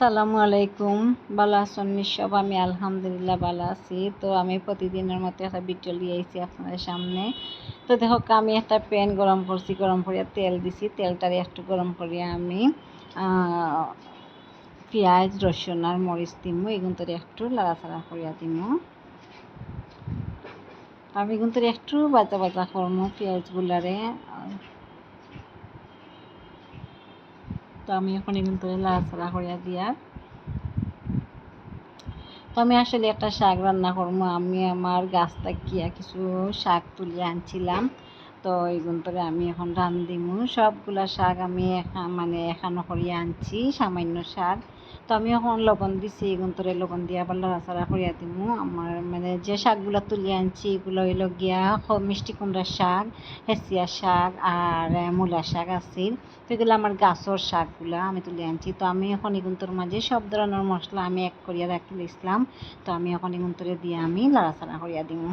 আসসালামু আলাইকুম। ভালো আছেন সব আমি আলহামদুলিল্লাহ ভালো আছি। তো আমি প্রতিদিনের মতো একটা ভিডিও নিয়ে আইছি আপনাদের সামনে। তো দেখো, আমি একটা প্যান গরম করছি, গরম করিয়া তেল দিছি। তেলটারে একটু গরম করিয়া আমি পেঁয়াজ, রসুন আর মরিচ দিমু। এগুন তোরে একটু লাড়াচাড়া করিয়া দিমু। আমি এগুন তোরে একটু বাজা বাজা করব পেঁয়াজগুলারে। তো আমি এখন কিন্তু লাড়াচাড়া করিয়া দিয়া। তো আমি আসলে একটা শাক রান্না করব। আমি আমার গাছ কিয়া কিছু শাক তুলে আনছিলাম। তো এইগুলো করে আমি এখন রান দিমু সবগুলা শাক আমি মানে এখানো করিয়া আনছি, সামান্য শাক। তো আমি এখন লবণ দিছি গুন্তরে লবণ দিয়া আবার লড়াচড়া করিয়া দিমু। আমার মানে যে শাকগুলো তুলে আনছি, এগুলো হইল গিয়া মিষ্টি কুমড়ার শাক হেসিয়া শাক আর মূলা শাক আছিল তো এগুলো আমার গাছর শাকগুলা আমি তুলে আনছি। তো আমি এখন এগুন্তর মাঝে সব ধরনের মশলা আমি এক করিয়া রাখি দিয়েছিলাম তো আমি এখন এগুন্তরে দিয়ে আমি লড়াচড়া করিয়া দিমু।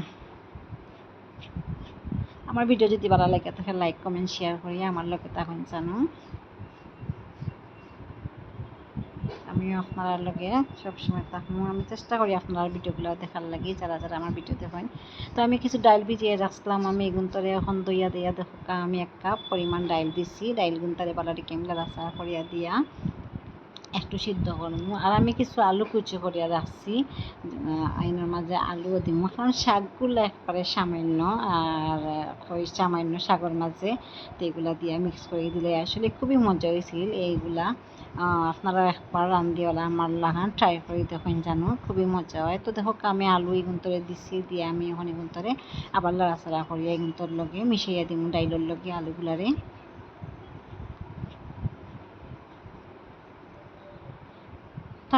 আমার ভিডিও যদি ভালো লাগে তাহলে লাইক কমেন্ট শেয়ার করিয়া আমার লোকে তখন জানো। আমি আপনার লগে সবসময় থাকব আমি চেষ্টা করি আপনার ভিডিওগুলো দেখার লাগে, যারা যারা আমার ভিডিও হয় তো আমি কিছু ডাইল ভিজিয়ে রাখলাম আমি এগুনতরে এখন দইয়া দিয়া দেখা আমি এক কাপ পরিমাণ ডাইল দিছি। ডাইল গুনতারে বালাটি কেমলা রাসা করিয়া দিয়া একটু সিদ্ধ করব আর আমি কিছু আলু কুচি করিয়া রাখছি। আইনের মাঝে আলুও দিব কারণ শাকগুলো একবারে সামান্য, আর ওই সামান্য শাকের মাঝে তো এগুলা দিয়ে মিক্স করে দিলে আসলে খুবই মজা হয়েছিল এইগুলা। আপনারা একবার রান্ধিওয়ালা আমার লাগান ট্রাই করে দেখুন জানো খুবই মজা হয়। তো দেখো, আমি আলু এগুন্তরে দিছি, দিয়ে আমি এখন এগুন্তরে আবার লড়াচড়া করি এগুন্তর লগে মিশিয়ে দিম, ডাইলের লগে আলুগুলারে।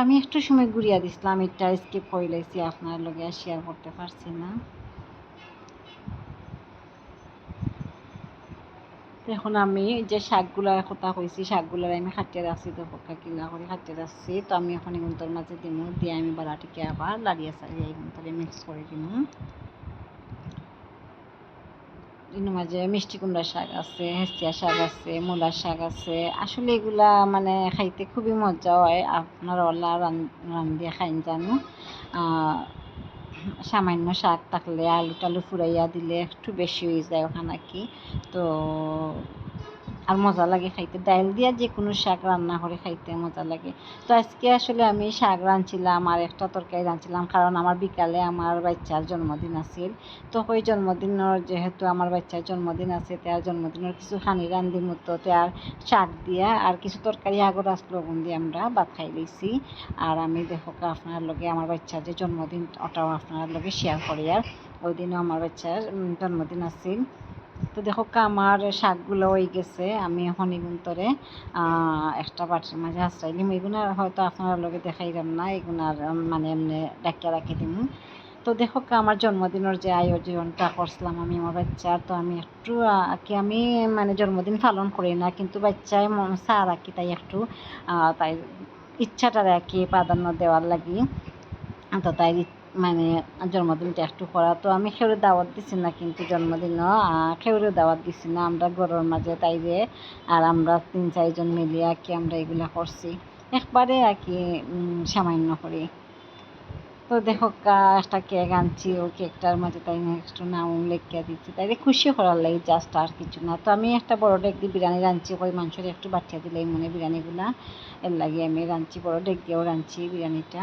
আমি একটু সময় ঘুরিয়া দিছিলাম এটা স্কিপ করে লাইছি, আপনার লগে শেয়ার করতে পারছি না। এখন আমি যে শাকগুলা কথা কইছি, শাকগুলার আমি খাটিয়ে রাখছি, তো পক্কা কিলা করে খাটিয়ে রাখছি। তো আমি এখন এগুলোর মাঝে দিমু, দিয়ে আমি বালাটিকে আবার লাড়িয়ে সারিয়ে এগুলো মিক্স করে দিমু। মাঝে মিষ্টি কুমড়া শাক আছে, হেঁচিয়া শাক আছে, মূলার শাক আছে। আসলে এগুলা মানে খাইতে খুবই মজা হয়। আপনার ওলা রান্ধিয়া খাইন জানো। সামান্য শাক থাকলে আলু টালু ফুরাইয়া দিলে একটু বেশি হয়ে যায় ওখানে কি। তো আর মজা লাগে খাইতে। ডাইল দিয়া যে কোনো শাক রান্না করে খাইতে মজা লাগে। তো আজকে আসলে আমি শাক রাঁধছিলাম আর একটা তরকারি রাঁধছিলাম কারণ আমার বিকালে আমার বাচ্চার জন্মদিন আছিল। তো ওই জন্মদিনের যেহেতু আমার বাচ্চার জন্মদিন আছে তার জন্মদিনের কিছু খানি রান্ধি মতো তার শাক দিয়া আর কিছু তরকারি আগর আসলো দিয়ে আমরা ভাত খাই লইছি। আর আমি দেখো আপনার লগে আমার বাচ্চার যে জন্মদিন, ওটাও আপনার লগে শেয়ার করি আর। ওই দিনও আমার বাচ্চার জন্মদিন আছিল। তো দেখো আমার শাকগুলো হয়ে গেছে, আমি এখন এগুন্তরে একটা বাটির মাঝে হাসরাইলিম এগুলো হয়তো আপনারা লগে দেখাইলাম না, এগুনার মানে এমনি ডাকিয়া রাখি দিম। তো দেখো আমার জন্মদিনের যে আয়োজনটা করছিলাম আমি আমার বাচ্চার, তো আমি একটু কি আমি মানে জন্মদিন পালন করি না, কিন্তু বাচ্চায় মন চা রাখি তাই একটু তাই ইচ্ছাটা রাখি প্রাধান্য দেওয়ার লাগি। তো তাই মানে জন্মদিনটা একটু করা। তো আমি খেউরে দাওয়াত দিছি না কিন্তু জন্মদিনও খেউরে দাওয়াত দিছি না। আমরা ঘরের মাঝে তাই যে, আর আমরা তিন চারজন মিলিয়ে কি আমরা এগুলা করছি। একবারে আর কি সামান্য করি। তো দেখো একটা কেক আনছি, ও কেকটার মাঝে তাই একটু নাম লেখিয়া দিচ্ছি তাই খুশি করার লাগে জাস্ট আর কিছু না। তো আমি একটা বড় ডেক দিয়ে বিরিয়ানি রাঁধছি, ওই মাংসের একটু বাচ্চা দিলে মনে বিরিয়ানিগুলা। এর লাগে আমি রাঁধছি, বড় ডেক দিয়েও রাঁধছি বিরিয়ানিটা।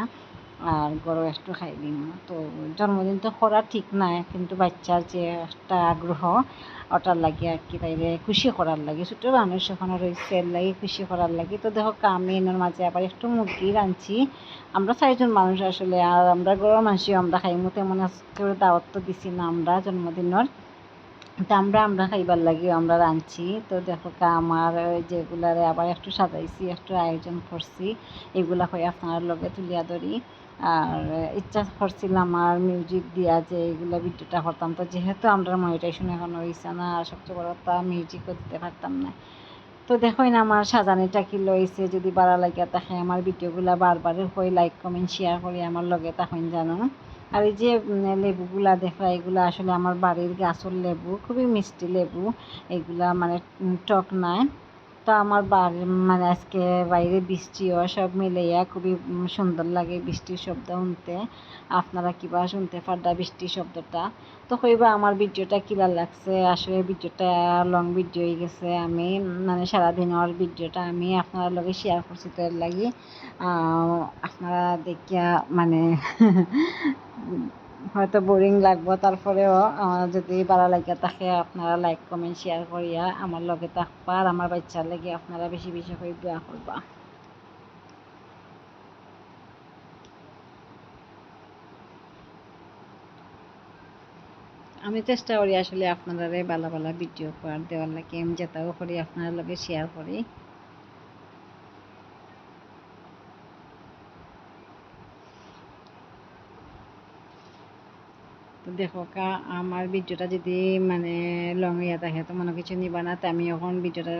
আর গরু একটু খাই দিন তো জন্মদিন তো করা ঠিক নাই, কিন্তু বাচ্চার যে একটা আগ্রহ, ওটার লাগে আর কি, তাইলে খুশি করার লাগে। ছোটো মানুষ ওখানে রয়েছে, এর লাগে খুশি করার লাগে। তো দেখো, আমি এনার মাঝে আবার একটু মুরগি রাঁধছি। আমরা চারজন মানুষ আসলে, আর আমরা গরুর মাংসও আমরা খাইমু তেমন করে দাওয়াত তো দিছি না আমরা জন্মদিনের। তো আমরা আমরা খাইবার লাগে আমরা রাঁধছি। তো দেখো আমার যেগুলারে আবার একটু সাজাইছি, একটু আয়োজন করছি, এগুলা হয়ে আপনার লগে তুলিয়া ধরি। আর ইচ্ছা করছিলাম আর মিউজিক দিয়া যে এগুলো ভিডিওটা করতাম তো যেহেতু আমরা মনিটাইজেশন এখন হয়েছে না আর সবচেয়ে বড় তা মিউজিকও দিতে পারতাম না। তো দেখোই না আমার সাজানিটা কি লইছে, যদি বাড়া লাগিয়া থাকে আমার ভিডিওগুলো বারবার হয়ে লাইক কমেন্ট শেয়ার করি, আমার লগে তখন জানো। আর এই যে লেবুগুলা দেখো, এগুলো আসলে আমার বাড়ির গাছের লেবু, খুবই মিষ্টি লেবু। এগুলা মানে টক নয় তো আমার মানে আজকে বাইরে বৃষ্টিও সব মিলাইয়া খুবই সুন্দর লাগে বৃষ্টির শব্দ শুনতে। আপনারা কিবা শুনতে পারদা বৃষ্টির শব্দটা? তো কইবা আমার ভিডিওটা কিলা লাগছে, আসলে ভিডিওটা লং ভিডিও হয়ে গেছে। আমি মানে সারাদিনের ভিডিওটা আমি আপনার লগে শেয়ার করছি তো লাগি। আপনারা দেখিয়া মানে হয়তো বোরিং লাগবো তারপরেও আহ, যদি ভালো লাগে তাকে আপনারা লাইক কমেন্ট শেয়ার করিয়া আমার লগে থাকবা আর আমার বাচ্চার লাগে আপনারা বেশি বেশি করে দোয়া করবা। আমি চেষ্টা করি আসলে আপনারা ভালো ভালো ভিডিও করার দেওয়ার লাগে। আমি যেটাও করি আপনার লগে শেয়ার করি। তো দেখো কা, আমার ভিডিওটা যদি মানে লং ইয়া থাকে, তো মনে কিছু নিবা না। তো আমি এখন ভিডিওটা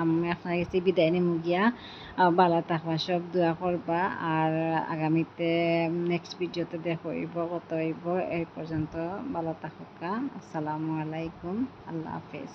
আমি আপনার কাছে বিদায় নিমু গিয়া। ভালো থাকবা সব দোয়া করবা। আর আগামীতে নেক্সট ভিডিওতে দেখো হইব, কত হইব, এই পর্যন্ত ভালো কা। আসসালামু আলাইকুম। আল্লাহ হাফেজ।